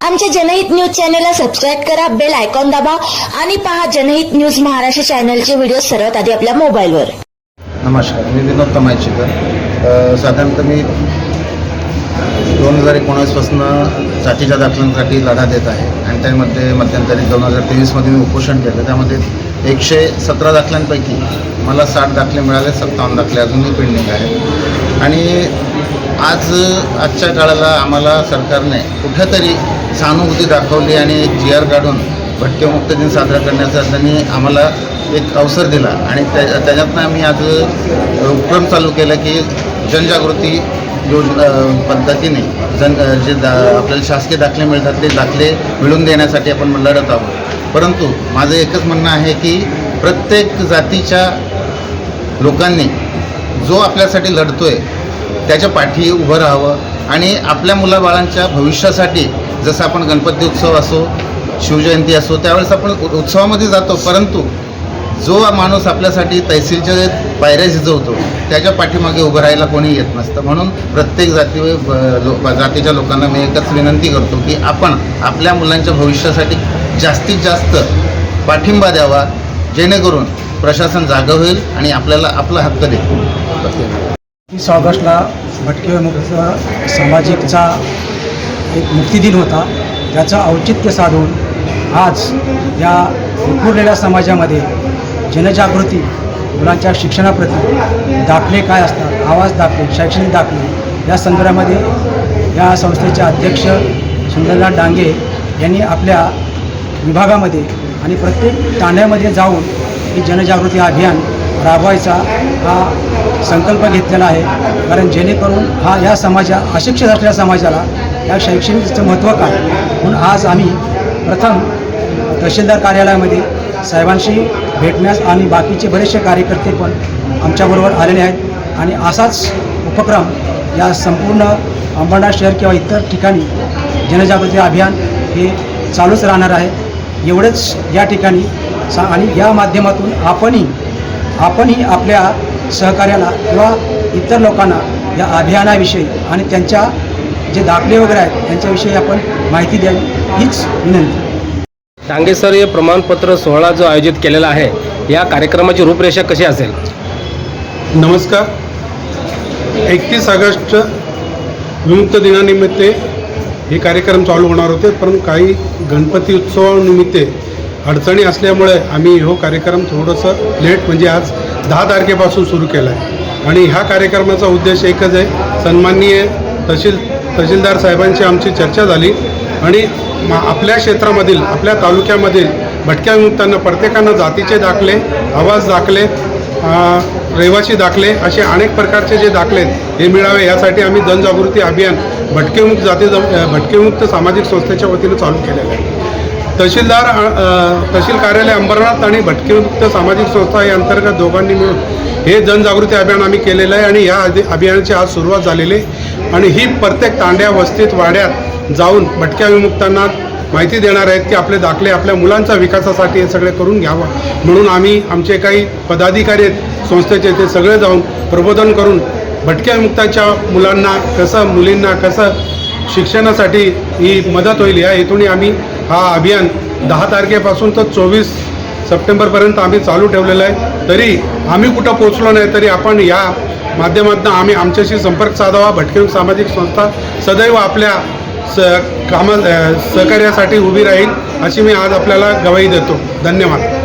आमच्या जनहित न्यूज चॅनलला सबस्क्राईब करा बेल आयकॉन दाबा आणि पहा जनहित न्यूज महाराष्ट्र चॅनलचे व्हिडिओ सर्वात आधी आपल्या मोबाईलवर. नमस्कार मी विनोद तमायचीकर साधारणतः मी दोन हजार एकोणावीसपासून जातीच्या दाखल्यांसाठी लढा देत आहे आणि त्यामध्ये मध्यंतरी दोन हजार तेवीसमध्ये मी उपोषण केलं. त्यामध्ये एकशे सतरा दाखल्यांपैकी मला साठ दाखले मिळाले सत्तावन्न दाखले अजूनही पेंडिंग आहे आणि आज आजच्या काळाला आम्हाला सरकारने कुठेतरी सहानुभूती दाखवली आणि एक जी आर काढून भटकेमुक्त दिन साजरा करण्याचा त्यांनी आम्हाला एक अवसर दिला. आणि त्या त्याच्यातनं आम्ही आज उपक्रम चालू केला की जनजागृती योजना पद्धतीने जन जे दा आपल्याला शासकीय दाखले मिळतात ते दाखले मिळवून देण्यासाठी आपण लढत आहोत. परंतु माझं एकच म्हणणं आहे की प्रत्येक जातीच्या लोकांनी जो आपल्यासाठी लढतो आहे त्याच्या पाठी उभं राहावं आणि आपल्या मुलाबाळांच्या भविष्यासाठी जसं आपण गणपती उत्सव असो शिवजयंती असो त्यावेळेस आपण उत्सवामध्ये जातो. परंतु जो माणूस आपल्यासाठी तहसीलच्या पायऱ्या शिजवतो त्याच्या पाठीमागे उभं राहायला कोणी येत नसतं. म्हणून प्रत्येक जाती लो जातीच्या लोकांना मी एकच विनंती करतो की आपण आपल्या मुलांच्या भविष्यासाठी जास्तीत जास्त पाठिंबा द्यावा जेणेकरून प्रशासन जागं होईल आणि आपल्याला आपला हक्क देईल. तीस ऑगस्टला भटके मुक्त सामाजिकचा एक मुक्तिदिन होता. त्याचं औचित्य साधून आज या विखुरलेल्या समाजामध्ये जनजागृती मुलांच्या शिक्षणाप्रती दाखले काय असतात आवाज दाखले शैक्षणिक दाखले या संदर्भामध्ये या संस्थेचे अध्यक्ष सुंदरनाथ डांगे यांनी आपल्या विभागामध्ये आणि प्रत्येक ठाण्यामध्ये जाऊन ही जनजागृती अभियान राबवायचा हा संकल्प घेतलेला आहे. कारण जेणेकरून हा या समाजा अशिक्षित असलेल्या समाजाला या शैक्षणिकचं महत्त्व काय? म्हणून आज आम्ही प्रथम तहसीलदार कार्यालयामध्ये साहेबांशी भेटण्यास आणि बाकीचे बरेचसे कार्यकर्ते पण आमच्याबरोबर आलेले आहेत. आणि असाच उपक्रम या संपूर्ण अंबरनाथ शहर किंवा इतर ठिकाणी जनजागृती अभियान हे चालूच राहणार आहे. एवढंच या ठिकाणी सा आणि या माध्यमातून आपणही आपणही आपल्या सहकार्याला किंवा इतर लोकांना या अभियानाविषयी आणि त्यांच्या जे दाखले वगैरे आहेत त्यांच्याविषयी आपण माहिती द्यावी हीच विनंती. डांगे सर हे प्रमाणपत्र सोहळा जो आयोजित केलेला आहे या कार्यक्रमाची रूपरेषा कशी असेल? नमस्कार. एकतीस ऑगस्ट विमुक्त दिनानिमित्त हे कार्यक्रम चालू होणार होते परंतु काही गणपती उत्सवानिमित्त अडचणी असल्यामुळे आम्ही हो कार्यक्रम थोडंसं लेट म्हणजे आज दहा तारखेपासून सुरू केला आहे आणि ह्या कार्यक्रमाचा उद्देश एकच आहे सन्माननीय तहसील तहसीलदार साहेबांशी आमची चर्चा झाली आणि मा आपल्या क्षेत्रामधील आपल्या तालुक्यामधील भटक्या विमुक्तांना प्रत्येकानं जातीचे दाखले आवाज दाखले रहिवासी दाखले असे अनेक प्रकारचे जे दाखले आहेत, हे मिळावे यासाठी आम्ही जनजागृती अभियान भटकेमुक्त जाती भटकेमुक्त सामाजिक संस्थेच्या वतीनं चालू केलेलं आहे. तहसीलदार तहसील कार्यालय अंबरनाथ आणि भटकेमुक्त सामाजिक संस्था या अंतर्गत दोघांनी मिळून हे जनजागृती अभियान आम्ही केलेलं आहे आणि या अभियानाची आज सुरुवात झालेली आहे. आणि ही प्रत्येक तांड्या वस्तीत वाड्यात जाऊन भटक्या विमुक्तांना माहिती देणार आहेत की आपले दाखले आपल्या मुलांच्या विकासासाठी हे सगळे करून घ्यावं. म्हणून आम्ही आमचे काही पदाधिकारी आहेत संस्थेचे ते सगळे जाऊन प्रबोधन करून भटक्या विमुक्ताच्या मुलांना कसं मुलींना कसं शिक्षणासाठी ही मदत होईल या हेतूने आम्ही हा अभियान दहा तारखेपासून तर चोवीस सप्टेंबरपर्यंत आम्ही चालू ठेवलेलं आहे. तरी आम्ही कुठं पोचलो नाही तरी आपण या माध्यमातून आम्ही आमच्याशी संपर्क साधावा. भटके सामाजिक संस्था सदैव आपल्या स कामा सहकार्यासाठी उभी राहील अशी मी आज आपल्याला गवाही देतो. धन्यवाद.